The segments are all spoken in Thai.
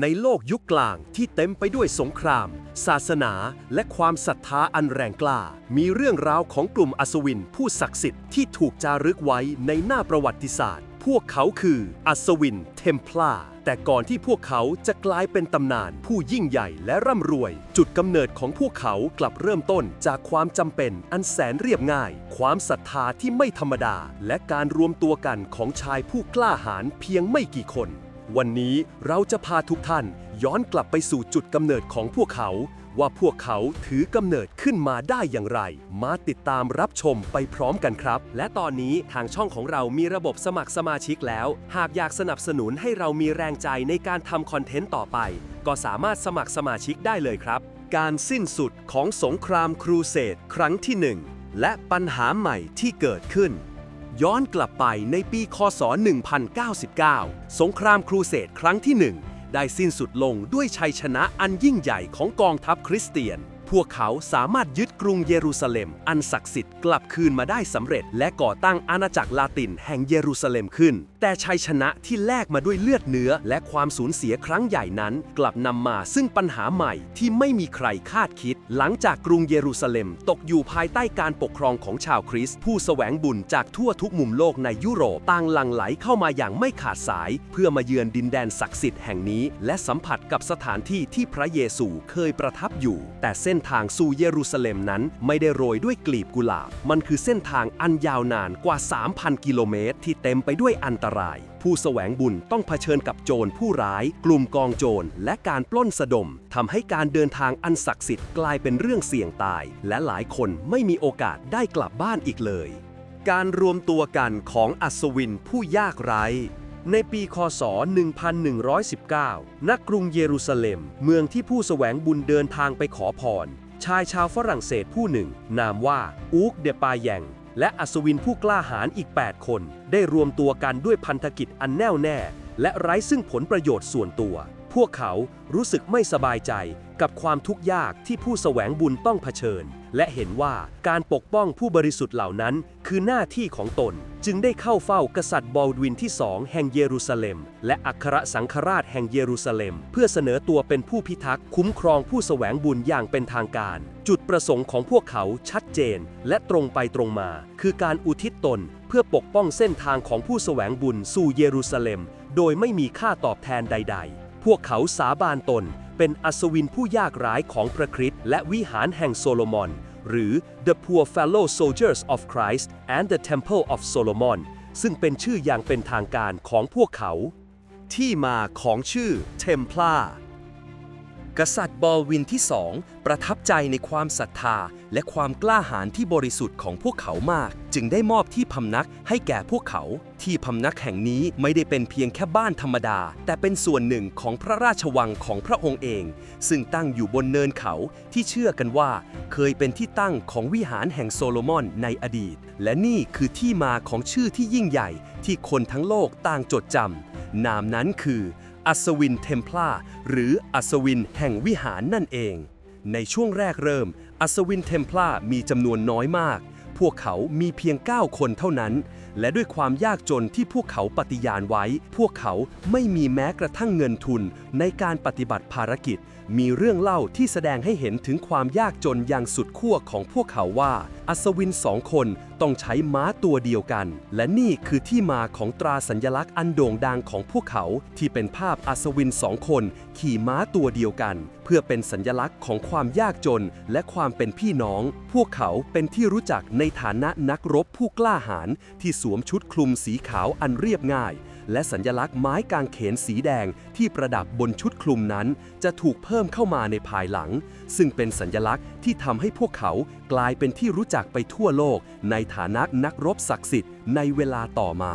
ในโลกยุคกลางที่เต็มไปด้วยสงคราม ศาสนา และความศรัทธาอันแรงกล้า มีเรื่องราวของกลุ่มอัศวินผู้ศักดิ์สิทธิ์ที่ถูกจารึกไว้ในหน้าประวัติศาสตร์ พวกเขาคืออัศวินเทมพลาแต่ก่อนที่พวกเขาจะกลายเป็นตำนาน ผู้ยิ่งใหญ่และร่ำรวย จุดกำเนิดของพวกเขากลับเริ่มต้นจากความจำเป็นอันแสนเรียบง่าย ความศรัทธาที่ไม่ธรรมดา และการรวมตัวกันของชายผู้กล้าหาญเพียงไม่กี่คน วันนี้เราจะพาทุกท่านย้อนกลับไปสู่จุดกำเนิดของพวกเขา ว่าพวกเขาถือกำเนิดขึ้นมาได้อย่างไร มาติดตามรับชมไปพร้อมกันครับ และตอนนี้ทางช่องของเรามีระบบสมัครสมาชิกแล้ว หากอยากสนับสนุนให้เรามีแรงใจในการทำคอนเทนต์ต่อไป ก็สามารถสมัครสมาชิกได้เลยครับ การสิ้นสุดของสงครามครูเสดครั้งที่หนึ่งและปัญหาใหม่ที่เกิดขึ้น ย้อนกลับไปในปีคศ 1099 สงครามครูเสดครั้งที่หนึ่งได้สิ้นสุดลงด้วยชัยชนะอันยิ่งใหญ่ของกองทัพคริสเตียน พวกเขาสามารถยึดกรุงเยรูซาเล็ม อันศักดิ์สิทธิ์กลับคืนมาได้สำเร็จ และก่อตั้งอาณาจักรลาตินแห่งเยรูซาเล็มขึ้น แต่ชัยชนะที่แลกมาด้วยเลือดเนื้อ และความสูญเสียครั้งใหญ่นั้น กลับนำมาซึ่งปัญหาใหม่ที่ไม่มีใครคาดคิด หลังจากกรุงเยรูซาเล็ม ตกอยู่ภายใต้การปกครองของชาวคริสต์ผู้แสวงบุญจากทั่วทุกมุมโลกในยุโรปต่างหลั่งไหลเข้ามาอย่างไม่ขาดสาย เพื่อมาเยือนดินแดนศักดิ์สิทธิ์แห่งนี้ และสัมผัสกับสถานที่ที่พระเยซูเคยประทับอยู่ แต่เส้นทางสู่เยรูซาเล็มนั้นไม่ได้โรยด้วยกลีบกุหลาบ มันคือเส้นทางอันยาวนานกว่า 3,000 กิโลเมตร ที่เต็มไปด้วยอันตราย ผู้แสวงบุญต้องเผชิญกับโจรผู้ร้าย กลุ่มกองโจร และการปล้นสะดมทำให้การเดินทางอันศักดิ์สิทธิ์กลายเป็นเรื่องเสี่ยงตาย และหลายคนไม่มีโอกาสได้กลับบ้านอีกเลย การรวมตัวกันของอัศวินผู้ยากไร้ ในปีคศ 1119 ณ กรุงเยรูซาเล็ม เมืองที่ผู้แสวงบุญเดินทางไปขอพร ชายชาวฝรั่งเศสผู้หนึ่ง นามว่า อูกเดปาแยง และอัศวินผู้กล้าหาญอีก 8 คน ได้รวมตัวกันด้วยพันธกิจอันแน่วแน่ และไร้ซึ่งผลประโยชน์ส่วนตัว พวกเขารู้สึกไม่สบายใจ กับความทุกข์ยากที่ผู้แสวงบุญต้องเผชิญ และเห็นว่าการปกป้องผู้บริสุทธิ์เหล่านั้น คือหน้าที่ของตน จึงได้เข้าเฝ้ากษัตริย์บอลดวินที่สองแห่งเยรูซาเล็ม และอัครสังฆราชแห่งเยรูซาเล็ม เพื่อเสนอตัวเป็นผู้พิทักษ์คุ้มครองผู้แสวงบุญอย่างเป็นทางการ จุดประสงค์ของพวกเขาชัดเจน และตรงไปตรงมา คือการอุทิศตน เพื่อปกป้องเส้นทางของผู้แสวงบุญสู่เยรูซาเล็ม โดยไม่มีค่าตอบแทนใด ๆ พวกเขาสาบานตน เป็นอัศวินผู้ยากไร้ของพระคริสต์และวิหารแห่งโซโลมอน หรือ The Poor Fellow Soldiers of Christ and the Temple of Solomon ซึ่งเป็นชื่ออย่างเป็นทางการของพวกเขา ที่มาของชื่อเทมพลากษัตริย์บอลวินที่สองประทับใจในความศรัทธา และความกล้าหาญที่บริสุทธิ์ของพวกเขามาก จึงได้มอบที่พำนักให้แก่พวกเขา ที่พำนักแห่งนี้ไม่ได้เป็นเพียงแค่บ้านธรรมดา แต่เป็นส่วนหนึ่งของพระราชวังของพระองค์เอง ซึ่งตั้งอยู่บนเนินเขาที่เชื่อกันว่า เคยเป็นที่ตั้งของวิหารแห่งโซโลมอนในอดีต และนี่คือที่มาของชื่อที่ยิ่งใหญ่ ที่คนทั้งโลกต่างจดจำนามนั้นคืออัศวินเทมพลาหรืออัศวินแห่งวิหารนั่นเอง ในช่วงแรกเริ่ม อัศวินเทมพลามีจำนวนน้อยมาก พวกเขามีเพียง 9 คนเท่านั้น และด้วยความยากจนที่พวกเขาปฏิญาณไว้ พวกเขาไม่มีแม้กระทั่งเงินทุนในการปฏิบัติภารกิจ มีเรื่องเล่าที่แสดงให้เห็นถึงความยากจนอย่างสุดขั้วของพวกเขาว่าอัศวินสองคนต้องใช้ม้าตัวเดียวกัน และนี่คือที่มาของตราสัญลักษณ์อันโด่งดังของพวกเขา ที่เป็นภาพอัศวินสองคน ขี่ม้าตัวเดียวกัน เพื่อเป็นสัญลักษณ์ของความยากจนและความเป็นพี่น้อง พวกเขาเป็นที่รู้จักในฐานะนักรบผู้กล้าหาญที่สวมชุดคลุมสีขาวอันเรียบง่าย และสัญลักษณ์ไม้กางเขนสีแดงที่ประดับบนชุดคลุมนั้น จะถูกเพิ่มเข้ามาในภายหลัง ซึ่งเป็นสัญลักษณ์ที่ทำให้พวกเขากลายเป็นที่รู้จักไปทั่วโลก ในฐานะนักรบศักดิ์สิทธิ์ในเวลาต่อมา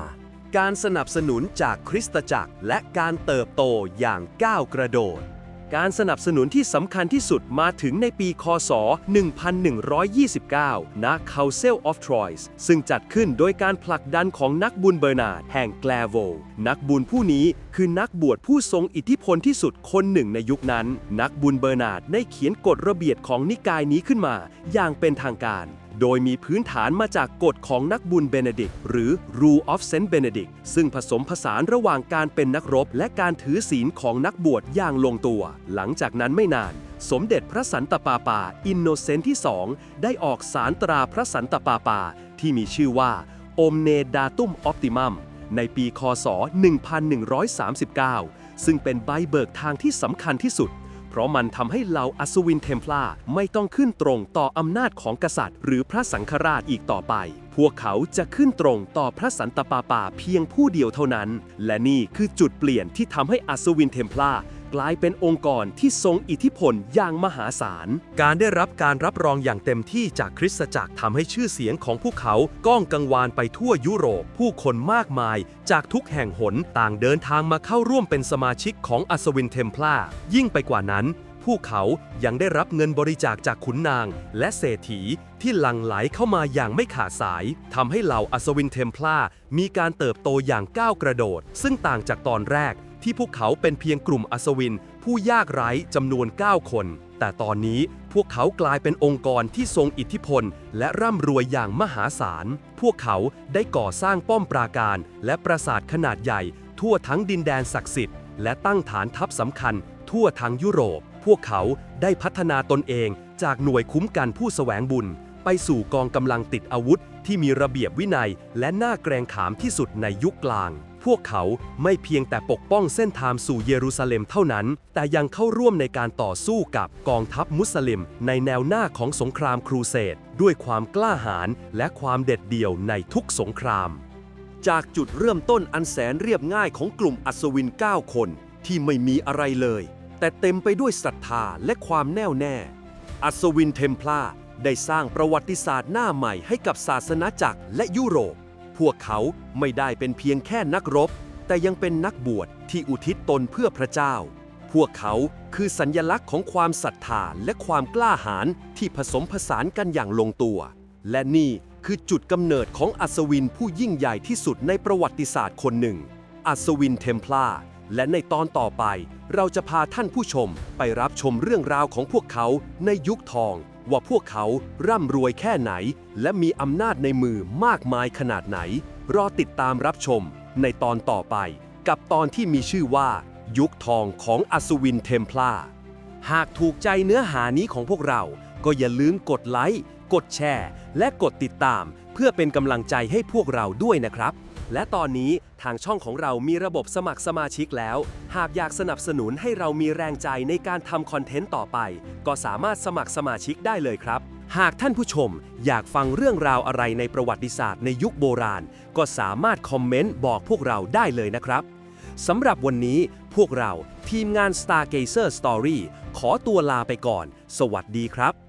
การสนับสนุนจากคริสตจักรและการเติบโตอย่างก้าวกระโดด การสนับสนุนที่สำคัญที่สุดมาถึงในปีคศ 1129 ณ Council of Troyes ซึ่งจัดขึ้นโดยการผลักดันของนักบุญเบอร์นาร์ดแห่งแกลโว นักบุญผู้นี้คือนักบวชผู้ทรงอิทธิพลที่สุดคนหนึ่งในยุคนั้น นักบุญเบอร์นาร์ดได้เขียนกฎระเบียบของนิกายนี้ขึ้นมา อย่างเป็นทางการ โดยมีพื้นฐานมาจากกฎของนักบุญเบเนดิกต์หรือ Rule of Saint Benedict ซึ่งผสมผสานระหว่างการเป็นนักรบ และการถือศีลของนักบวชอย่างลงตัว หลังจากนั้นไม่นาน สมเด็จพระสันตะปาปา อินโนเซนต์ที่ 2 ได้ออกสารตราพระสันตะปาปา ที่มีชื่อว่า Omne Datum Optimum ในปี คศ 1139 ซึ่งเป็นใบเบิกทางที่สำคัญที่สุด ราะมันทำให้เหล่าอัศวินเทมพลาไม่ต้องขึ้นตรงต่ออำนาจของกษัตริย์ หรือพระสังฆราชอีกต่อไป พวกเขาจะขึ้นตรงต่อพระสันตะปาปาเพียงผู้เดียวเท่านั้น และนี่คือจุดเปลี่ยนที่ทำให้อัศวินเทมพลา กลายเป็นองค์กรที่ทรงอิทธิพลอย่างมหาศาล การได้รับการรับรองอย่างเต็มที่จากคริสตจักรทำให้ชื่อเสียงของพวกเขาก้องกังวานไปทั่วยุโรป ผู้คนมากมาย จากทุกแห่งหนต่างเดินทางมาเข้าร่วมเป็นสมาชิกของอัศวินเทมพลาร์ยิ่งไปกว่านั้นพวกเขายังได้รับเงินบริจาคจากขุนนาง และเศรษฐีที่หลั่งไหลเข้ามาอย่างไม่ขาดสายทำให้เหล่าอัศวินเทมพลาร์มีการเติบโตอย่างก้าวกระโดด ซึ่งต่างจากตอนแรก ที่พวกเขาเป็นเพียงกลุ่มอัศวิน ผู้ยากไร้จำนวน 9 คน แต่ตอนนี้พวกเขากลายเป็นองค์กรที่ทรงอิทธิพล และร่ำรวยอย่างมหาศาล พวกเขาได้ก่อสร้างป้อมปราการ และปราสาทขนาดใหญ่ ทั่วทั้งดินแดนศักดิ์สิทธิ์และตั้งฐานทัพสำคัญ ทั่วทั้งยุโรป พวกเขาได้พัฒนาตนเองจากหน่วยคุ้มกันผู้แสวงบุญ ไปสู่กองกำลังติดอาวุธที่มีระเบียบวินัย และน่าเกรงขามที่สุดในยุคกลาง พวกเขาไม่เพียงแต่ปกป้องเส้นทางสู่เยรูซาเล็มเท่านั้น แต่ยังเข้าร่วมในการต่อสู้กับกองทัพมุสลิม ในแนวหน้าของสงครามครูเสดด้วยความกล้าหาญและความเด็ดเดี่ยวในทุกสงคราม จากจุดเริ่มต้นอันแสนเรียบง่ายของกลุ่มอัศวิน 9 คนที่ไม่มีอะไรเลย แต่เต็มไปด้วยศรัทธาและความแน่วแน่ อัศวินเทมพลาได้สร้างประวัติศาสตร์หน้าใหม่ให้กับศาสนาจักรและยุโรป พวกเขาไม่ได้เป็นเพียงแค่นักรบ แต่ยังเป็นนักบวชที่อุทิศตนเพื่อพระเจ้า พวกเขาคือสัญญลักษณ์ของความศรัทธาและความกล้าหาญที่ผสมผสานกันอย่างลงตัว และนี่คือจุดกำเนิดของอัศวินผู้ยิ่งใหญ่ที่สุดในประวัติศาสตร์คนหนึ่ง อัศวินเทมพลาและในตอนต่อไป เราจะพาท่านผู้ชมไปรับชมเรื่องราวของพวกเขาในยุคทอง ว่าพวกเขาร่ำรวยแค่ไหน และมีอำนาจในมือมากมายขนาดไหน รอติดตามรับชมในตอนต่อไป กับตอนที่มีชื่อว่า ยุคทองของอัศวินเทมพลาหากถูกใจเนื้อหานี้ของพวกเรา ก็อย่าลืมกดไลค์ กดแชร์ และกดติดตาม เพื่อเป็นกำลังใจให้พวกเราด้วยนะครับ และตอนนี้ทางช่องของเรามีระบบสมัครสมาชิกแล้ว หากอยากสนับสนุนให้เรามีแรงใจในการทำคอนเทนต์ต่อไป ก็สามารถสมัครสมาชิกได้เลยครับ หากท่านผู้ชมอยากฟังเรื่องราวอะไรในประวัติศาสตร์ในยุคโบราณ ก็สามารถคอมเมนต์บอกพวกเราได้เลยนะครับสำหรับวันนี้พวกเราทีมงาน Stargazer Story ขอตัวลาไปก่อน สวัสดีครับ